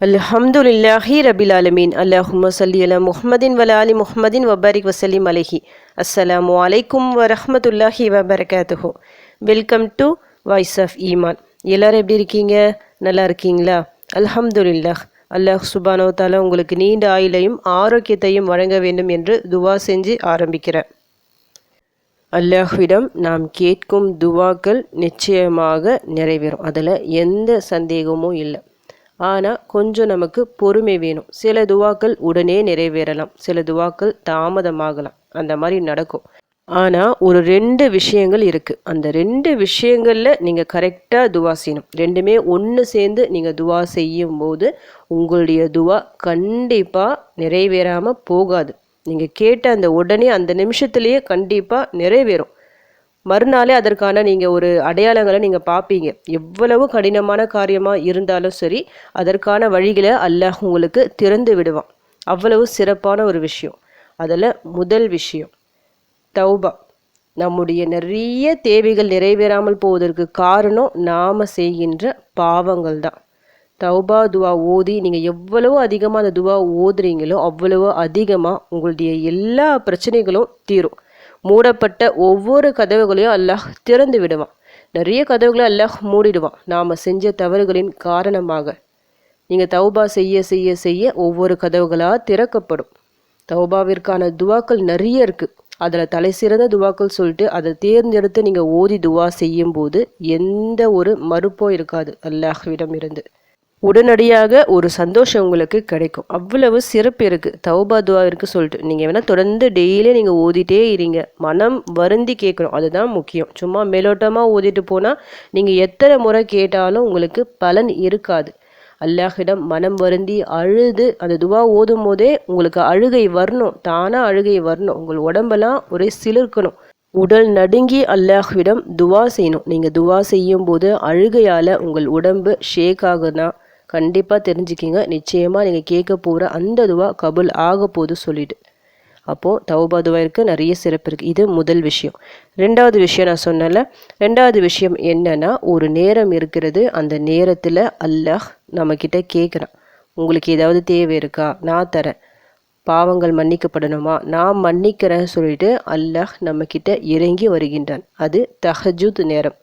அல்ஹம்துலில்லாஹி ரபில் ஆலமீன். அல்லாஹும் சல்லி அலா முஹம்மதின் வல அலி முஹமதின் வபாரிக் வசலிம் அலஹி. அஸ்ஸலாமு அலைக்கும் வரஹமத்துல்லாஹி வபரகாத்துஹோ. Welcome to voice of Iman எல்லாரும் எப்படி இருக்கீங்க? நல்லா இருக்கீங்களா? அல்ஹம்துலில்லாஹ். அல்லாஹ் சுபானோ தாலா உங்களுக்கு நீண்ட ஆயுளையும் ஆரோக்கியத்தையும் வழங்க வேண்டும் என்று துவா செஞ்சு ஆரம்பிக்கிறேன். அல்லாஹ்விடம் நாம் கேட்கும் துவாக்கள் நிச்சயமாக நிறைவேறும். அதில் எந்த சந்தேகமும் இல்லை. ஆனால் கொஞ்சம் நமக்கு பொறுமை வேணும். சில துவாக்கள் உடனே நிறைவேறலாம். சில துவாக்கள் தாமதமாகலாம். அந்த மாதிரி நடக்கும். ஆனால் ஒரு ரெண்டு விஷயங்கள் இருக்குது அந்த ரெண்டு விஷயங்களில் நீங்கள் கரெக்டாக துவா செய்யணும். ரெண்டுமே ஒன்று சேர்ந்து நீங்கள் துவா செய்யும் போது உங்களுடைய துவா கண்டிப்பாக நிறைவேறாமல் போகாது. நீங்கள் கேட்ட அந்த உடனே அந்த நிமிஷத்துலேயே கண்டிப்பாக நிறைவேறும். மறுநாளே அதற்கான நீங்கள் ஒரு அடையாளங்களை நீங்கள் பார்ப்பீங்க எவ்வளவு கடினமான காரியமாக இருந்தாலும் சரி அதற்கான வழிகளை அல்லாஹ் உங்களுக்கு திறந்து விடுவான். அவ்வளவு சிறப்பான ஒரு விஷயம். அதில் முதல் விஷயம் தௌபா. நம்முடைய நிறைய தேவைகள் நிறைவேறாமல் போவதற்கு காரணம் நாம் செய்கின்ற பாவங்கள் தான். தௌபா துவா ஓதி நீங்கள் எவ்வளவோ அதிகமாக அந்த துவா ஓதுறீங்களோ அவ்வளவோ அதிகமாக உங்களுடைய எல்லா பிரச்சனைகளும் தீரும். மூடப்பட்ட ஒவ்வொரு கதவுகளையும் அல்லாஹ் திறந்து விடுவான். நிறைய கதவுகளை அல்லாஹ் மூடிடுவான். நாம் செஞ்ச தவறுகளின் காரணமாக. நீங்கள் தௌபா செய்ய செய்ய செய்ய ஒவ்வொரு கதவுகளாக திறக்கப்படும். தௌபாவிற்கான துவாக்கள் நிறைய இருக்குது அதில் தலை சிறந்த துவாக்கள் சொல்லிட்டு அதை தேர்ந்தெடுத்து நீங்கள் ஓதி துவா செய்யும்போது எந்த ஒரு மறுப்பும் இருக்காது. அல்லாஹ்விடம் இருந்து உடனடியாக ஒரு சந்தோஷம் உங்களுக்கு கிடைக்கும். அவ்வளவு சிறப்பு இருக்குது தௌபா துவா இருக்குது சொல்லிட்டு. நீங்கள் வேணால் தொடர்ந்து டெய்லியும் நீங்கள் ஓதிட்டே இருங்க. மனம் வருந்தி கேட்கணும். அதுதான் முக்கியம். சும்மா மேலோட்டமாக ஓதிட்டு போனால் நீங்கள் எத்தனை முறை கேட்டாலும் உங்களுக்கு பலன் இருக்காது. அல்லாஹிடம் மனம் வருந்தி அழுது அந்த துவா ஓதும் போதே உங்களுக்கு அழுகை வரணும். தானாக அழுகை வரணும். உங்கள் உடம்பெல்லாம் ஒரே சிலிர்க்கணும். உடல் நடுங்கி அல்லாஹ்விடம் துவா செய்யணும். நீங்கள் துவா செய்யும் போது அழுகையால் உங்கள் உடம்பு ஷேக் ஆகுதான் கண்டிப்பாக தெரிஞ்சுக்கிங்க. நிச்சயமாக நீங்கள் கேட்க போகிற அந்த துவா கபுல் ஆக போது சொல்லிவிடு அப்போது தௌபா துவாயிற்கு நிறைய சிறப்பு இருக்குது இது முதல் விஷயம். ரெண்டாவது விஷயம் நான் சொன்னல ரெண்டாவது விஷயம் என்னென்னா ஒரு நேரம் இருக்கிறது அந்த நேரத்தில் அல்லாஹ் நம்மக்கிட்ட கேட்குறான் உங்களுக்கு ஏதாவது தேவை இருக்கா? நான் தரேன். பாவங்கள் மன்னிக்கப்படணுமா? நான் மன்னிக்கிறேன்னு சொல்லிட்டு அல்லாஹ் நம்மக்கிட்ட இறங்கி வருகின்றான். அது தஹஜூத் நேரம்.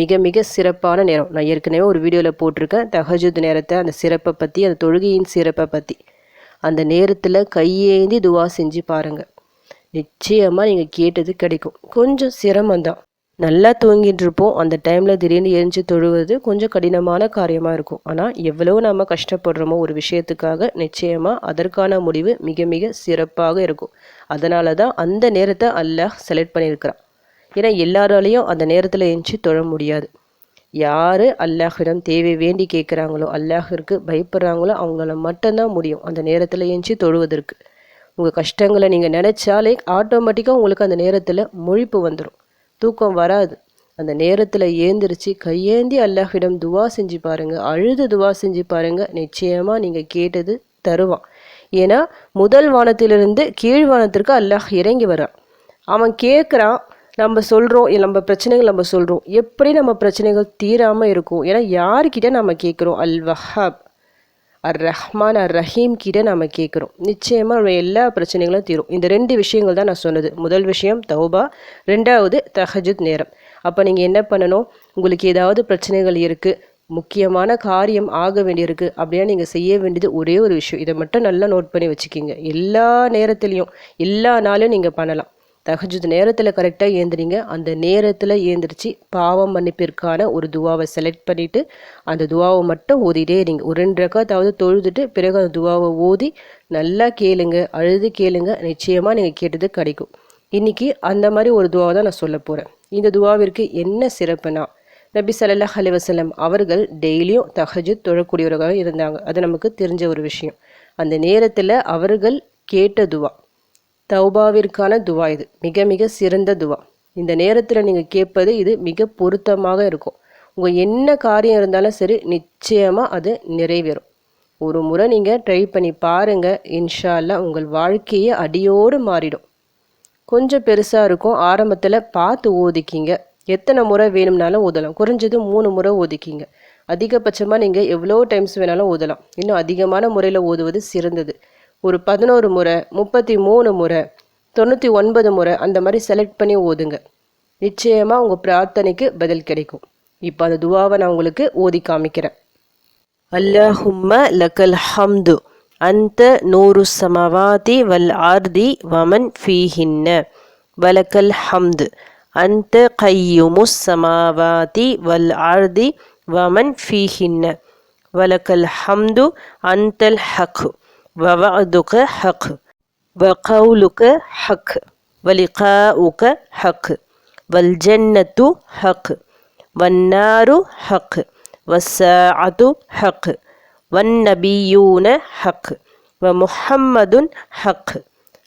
மிக மிக சிறப்பான நேரம். நான் ஏற்கனவே ஒரு வீடியோவில் போட்டிருக்கேன். தஹஜுத் நேரத்தை அந்த சிறப்பை பற்றி அந்த தொழுகையின் சிறப்பை பற்றி அந்த நேரத்தில் கையேந்தி துவா செஞ்சு பாருங்கள் நிச்சயமாக நீங்கள் கேட்டது கிடைக்கும். கொஞ்சம் சிரமந்தான் நல்லா தூங்கிட்டு இருப்போம் அந்த டைமில் திடீர்னு எரிஞ்சு தொழுவது கொஞ்சம் கடினமான காரியமாக இருக்கும். ஆனால் எவ்வளோ நம்ம கஷ்டப்படுறோமோ ஒரு விஷயத்துக்காக நிச்சயமாக அதற்கான முடிவு மிக மிக சிறப்பாக இருக்கும். அதனால தான் அந்த நேரத்தை அல்லாஹ் செலக்ட் பண்ணியிருக்கிறான். ஏன்னா எல்லாராலையும் அந்த நேரத்தில் எழுந்துச்சி தொழ முடியாது. யார் அல்லாஹிடம் தேவை வேண்டி கேட்குறாங்களோ அல்லாஹிற்கு பயப்படுறாங்களோ அவங்கள மட்டும்தான் முடியும் அந்த நேரத்தில் எழுந்துச்சி தொழுவதற்கு. உங்கள் கஷ்டங்களை நீங்கள் நினச்சாலே ஆட்டோமேட்டிக்காக உங்களுக்கு அந்த நேரத்தில் முழிப்பு வந்துடும் தூக்கம் வராது. அந்த நேரத்தில் ஏந்திரிச்சு கையேந்தி அல்லாஹிடம் துவா செஞ்சு பாருங்கள் அழுது துவா செஞ்சு பாருங்கள் நிச்சயமாக நீங்கள் கேட்டது தருவான். ஏன்னா முதல் வானத்திலிருந்து கீழ் வானத்திற்கு அல்லாஹ் இறங்கி வரான் அவன் கேட்குறான் நம்ம சொல்கிறோம் நம்ம பிரச்சனைகள் நம்ம சொல்கிறோம் எப்படி நம்ம பிரச்சனைகள் தீராமல் இருக்கும்? ஏன்னா யார்கிட்ட நம்ம கேட்குறோம்? அல் வஹாப் அர் ரஹ்மான் அர் ரஹீம் கிட்ட நம்ம கேட்குறோம். நிச்சயமாக நம்ம எல்லா பிரச்சனைகளும் தீரும். இந்த ரெண்டு விஷயங்கள் தான் நான் சொன்னது. முதல் விஷயம் தௌபா. ரெண்டாவது தஹஜுத் நேரம். அப்போ நீங்கள் என்ன பண்ணணும்? உங்களுக்கு ஏதாவது பிரச்சனைகள் இருக்குது முக்கியமான காரியம் ஆக வேண்டியிருக்கு அப்படின்னா நீங்கள் செய்ய வேண்டியது ஒரே ஒரு விஷயம். இதை மட்டும் நல்லா நோட் பண்ணி வச்சுக்கிங்க. எல்லா நேரத்துலையும் எல்லா நாளும் நீங்கள் பண்ணலாம். தகஜுத் நேரத்தில் கரெக்டாக ஏந்திரிங்க அந்த நேரத்தில் ஏந்திரிச்சு. பாவம் மன்னிப்பிற்கான ஒரு துவாவை செலக்ட் பண்ணிவிட்டு அந்த துவாவை மட்டும் ஓதிட்டே இருங்க. ஒரு ரெண்டு ரக்காத்தாவது தொழுதுட்டு பிறகு அந்த துவாவை ஓதி நல்லா கேளுங்க அழுது கேளுங்க நிச்சயமாக நீங்கள் கேட்டது கிடைக்கும். இன்றைக்கி அந்த மாதிரி ஒரு துவாவை தான் நான் சொல்ல போகிறேன் இந்த துவாவிற்கு என்ன சிறப்புனா நபி சல்லாஹ் அலி வசலம் அவர்கள் டெய்லியும் தஹஜுத் தொழக்கூடியவர்களாக இருந்தாங்க. அது நமக்கு தெரிஞ்ச ஒரு விஷயம். அந்த நேரத்தில் அவர்கள் கேட்ட துவா தௌபாவிற்கான துவா இது. மிக மிக சிறந்த துவா. இந்த நேரத்தில் நீங்கள் கேட்பது இது மிக பொருத்தமாக இருக்கும். உங்கள் என்ன காரியம் இருந்தாலும் சரி நிச்சயமாக அது நிறைவேறும். ஒரு முறை நீங்கள் ட்ரை பண்ணி பாருங்கள் இன்ஷால்லா உங்கள் வாழ்க்கையே அடியோடு மாறிடும். கொஞ்சம் பெருசாக இருக்கும். ஆரம்பத்தில் பார்த்து ஓதிக்கிங்க. எத்தனை முறை வேணும்னாலும் ஓதலாம். குறைஞ்சது மூணு முறை ஓதிக்கிங்க. அதிகபட்சமாக நீங்கள் எவ்வளோ டைம்ஸ் வேணாலும் ஓதலாம். இன்னும் அதிகமான முறையில் ஓதுவது சிறந்தது. ஒரு பதினோரு முறை முப்பத்தி மூணு முறை தொண்ணூற்றி ஒன்பது முறை அந்த மாதிரி செலக்ட் பண்ணி ஓதுங்க. நிச்சயமாக உங்கள் பிரார்த்தனைக்கு பதில் கிடைக்கும். இப்போ அந்த துவாவை நான் உங்களுக்கு ஓதி காமிக்கிறேன். அல்லஹும்ம லக்கல் ஹம்து அந்த நூறு சமவாதி வல் ஆர்தி வமன் ஃபீஹின்ன வலக்கல் ஹம்து அந்த கையுமு சமாவாதி வல் ஆர்தி வமன் ஃபீஹின்ன வலக்கல் ஹம்து அந்தல் ஹக்கு ووعدك حق وقولك حق ولقاؤك حق والجنة حق والنار حق والساعة حق والنبيون حق ومحمد حق.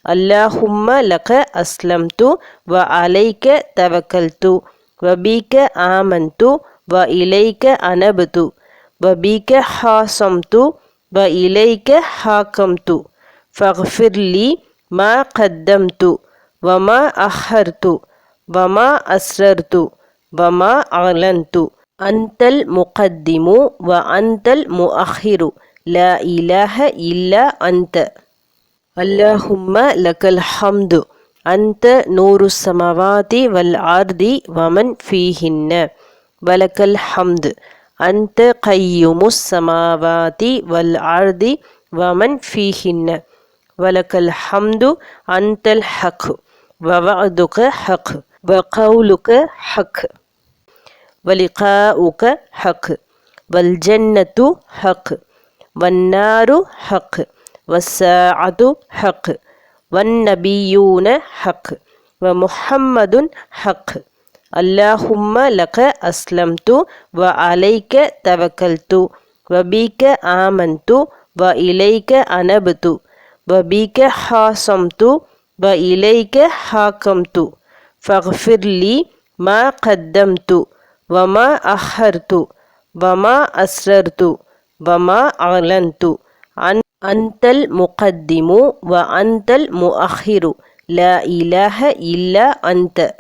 اللهم لك أسلمت وعليك توكلت وبك آمنت وإليك أنبت وبك حاصمت வ இலைக்க ஹாக்கம் து ஃபஃபிர்லி மா கத்தம் து வமா அஹர் து வமா அஸ்ரர் து வமா அலன் து அந்தல் முகத்திமு வ அந்தல் முஅஹிரு ல இலஹ இல்ல அந்த அல்லாஹும்ம லக்கல் ஹம்து அந்த நூறு சமவாதி வல் ஆர்தி வமன் ஃபீஹின்ன வலக்கல் ஹம்து أنت قيم السماوات والأرض ومن فيهن. ولك الحمد أنت الحق ووعدك حق وقولك حق ولقاؤك حق والجنة حق والنار حق والساعة حق والنبيون حق ومحمد حق. اللهم لك أسلمت وعليك توكلت وبك آمنت وإليك أنبت وبك حاصمت وإليك حاكمت فاغفر لي ما قدمت وما أخرت وما أسررت وما أعلنت أنت المقدم وأنت المؤخر. لا إله إلا أنت.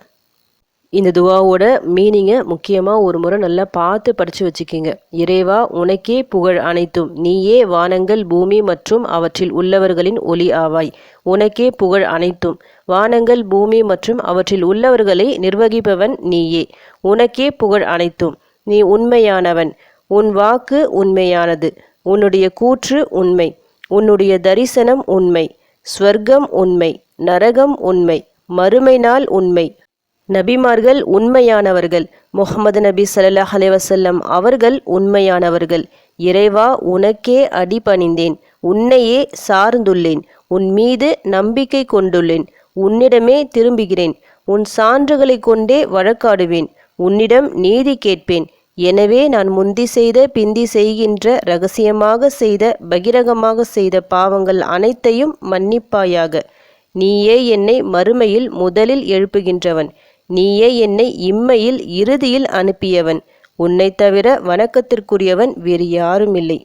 இந்த துவாவோட மீனிங்கை முக்கியமாக ஒரு முறை நல்லா பார்த்து படித்து வச்சுக்கிங்க. இறைவா உனக்கே புகழ் அனைத்தும். நீயே வானங்கள் பூமி மற்றும் அவற்றில் உள்ளவர்களின் ஒளி ஆவாய். உனக்கே புகழ் அனைத்தும். வானங்கள் பூமி மற்றும் அவற்றில் உள்ளவர்களை நிர்வகிப்பவன் நீயே. உனக்கே புகழ் அனைத்தும். நீ உண்மையானவன். உன் வாக்கு உண்மையானது. உன்னுடைய கூற்று உண்மை. உன்னுடைய தரிசனம் உண்மை. ஸ்வர்க்கம் உண்மை. நரகம் உண்மை. மறுமை நாள் உண்மை. நபிமார்கள் உண்மையானவர்கள். முகமது நபி சல்லாஹ் அலைவசல்லம் அவர்கள் உண்மையானவர்கள். இறைவா உனக்கே அடிபணிந்தேன். உன்னையே சார்ந்துள்ளேன். உன் மீது நம்பிக்கை கொண்டுள்ளேன். உன்னிடமே திரும்புகிறேன். உன் சான்றுகளை கொண்டே வழக்காடுவேன். உன்னிடம் நீதி கேட்பேன். எனவே நான் முந்தி செய்த பிந்தி செய்கின்ற ரகசியமாக செய்த பகிரகமாக செய்த பாவங்கள் அனைத்தையும் மன்னிப்பாயாக. நீயே என்னை மறுமையில் முதலில் எழுப்புகின்றவன். நீயே என்னை இம்மையில் இறுதியில் அனுப்பியவன். உன்னை தவிர வணக்கத்திற்குரியவன் வேறு யாரும் இல்லை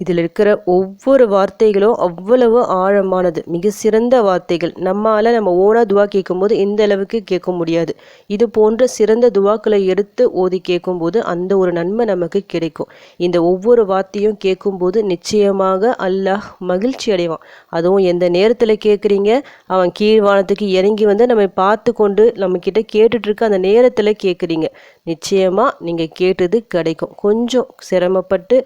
இதில் இருக்கிற ஒவ்வொரு வார்த்தைகளும் அவ்வளவு ஆழமானது மிக சிறந்த வார்த்தைகள். நம்மால் நம்ம ஓனாக துவா கேட்கும்போது இந்த அளவுக்கு கேட்க முடியாது. இது போன்ற சிறந்த துவாக்களை எடுத்து ஓதி கேட்கும்போது அந்த ஒரு நன்மை நமக்கு கிடைக்கும். இந்த ஒவ்வொரு வார்த்தையும் கேட்கும்போது நிச்சயமாக அல்லாஹ் மகிழ்ச்சி அடைவான். அதுவும் எந்த நேரத்தில் கேட்குறீங்க? அவன் கீழ்வானத்துக்கு இறங்கி வந்து நம்ம பார்த்து கொண்டு நம்மக்கிட்ட கேட்டுட்ருக்க அந்த நேரத்தில் கேட்குறீங்க. நிச்சயமாக நீங்கள் கேட்டது கிடைக்கும். கொஞ்சம் சிரமப்பட்டு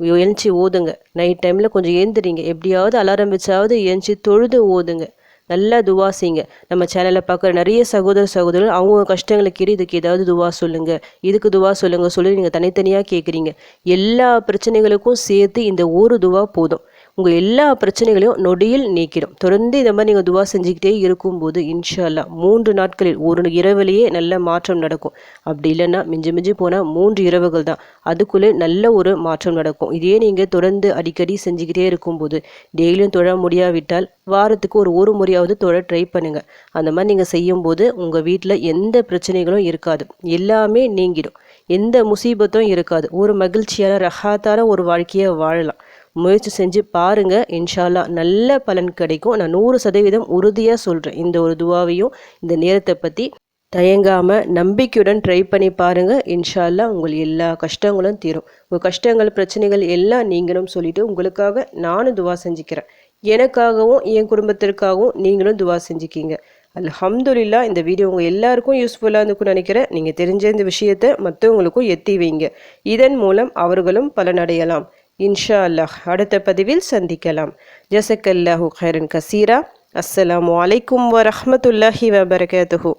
எழுச்சி ஓதுங்க. நைட் டைமில் கொஞ்சம் ஏந்திரிங்க. எப்படியாவது அலாரம் வச்சாவது எழுச்சி தொழுது ஓதுங்க. நல்லா துவா செய்யுங்க. நம்ம சேனலை பார்க்குற நிறைய சகோதர சகோதரர்கள் அவங்க கஷ்டங்களுக்கு இதுக்கு ஏதாவது துவா சொல்லுங்கள் இதுக்கு துவா சொல்லுங்கள் சொல்லி நீங்கள் தனித்தனியாக கேட்குறீங்க எல்லா பிரச்சனைகளுக்கும் சேர்த்து இந்த ஒரு துவா போதும். உங்கள் எல்லா பிரச்சனைகளையும் நொடியில் நீக்கிடும். தொடர்ந்து இந்த மாதிரி நீங்கள் துவா செஞ்சுக்கிட்டே இருக்கும்போது இன்ஷால்லா மூன்று நாட்களில் ஒரு இரவுலேயே நல்ல மாற்றம் நடக்கும். அப்படி இல்லைன்னா மிஞ்சி மிஞ்சி போனால் மூன்று இரவுகள் தான். அதுக்குள்ளே நல்ல ஒரு மாற்றம் நடக்கும். இதே நீங்கள் தொடர்ந்து அடிக்கடி செஞ்சுக்கிட்டே இருக்கும்போது டெய்லியும் தொழ முடியாவிட்டால் வாரத்துக்கு ஒரு ஒரு முறையாவது தொழ ட்ரை பண்ணுங்கள் அந்த மாதிரி நீங்கள் செய்யும்போது உங்கள் வீட்டில் எந்த பிரச்சனைகளும் இருக்காது. எல்லாமே நீங்கிடும். எந்த முசீபத்தும் இருக்காது. ஒரு மகிழ்ச்சியான ரஹாத்தான ஒரு வாழ்க்கையை வாழலாம். முயற்சி செஞ்சு பாருங்கள் இன்ஷால்லா நல்ல பலன் கிடைக்கும். நான் நூறு சதவீதம் உறுதியாக சொல்கிறேன் இந்த ஒரு துவாவையும் இந்த நேரத்தை பற்றி தயங்காமல் நம்பிக்கையுடன் ட்ரை பண்ணி பாருங்கள் இன்ஷால்லா உங்கள் எல்லா கஷ்டங்களும் தீரும். உங்கள் கஷ்டங்கள் பிரச்சனைகள் எல்லாம் நீங்களும் சொல்லிட்டு உங்களுக்காக நானும் துவா செஞ்சுக்கிறேன். எனக்காகவும் என் குடும்பத்திற்காகவும் நீங்களும் துவா செஞ்சுக்கிங்க. அல்ஹம்துலில்லா இந்த வீடியோ உங்கள் எல்லாருக்கும் யூஸ்ஃபுல்லாக இருந்துக்கும் நினைக்கிறேன். நீங்கள் தெரிஞ்ச இந்த விஷயத்தை மற்றவங்களுக்கும் எத்தி வைங்க. இதன் மூலம் அவர்களும் பலனடையலாம். இன்ஷா அல்லாஹ் அடுத்த பதிவில் சந்திக்கலாம். ஜசக்கல்லாஹு ஹைரன் கசீரா. அஸ்ஸலாம் அலைக்கும் வரமத்துல்லாஹி வபரகாத்துஹு.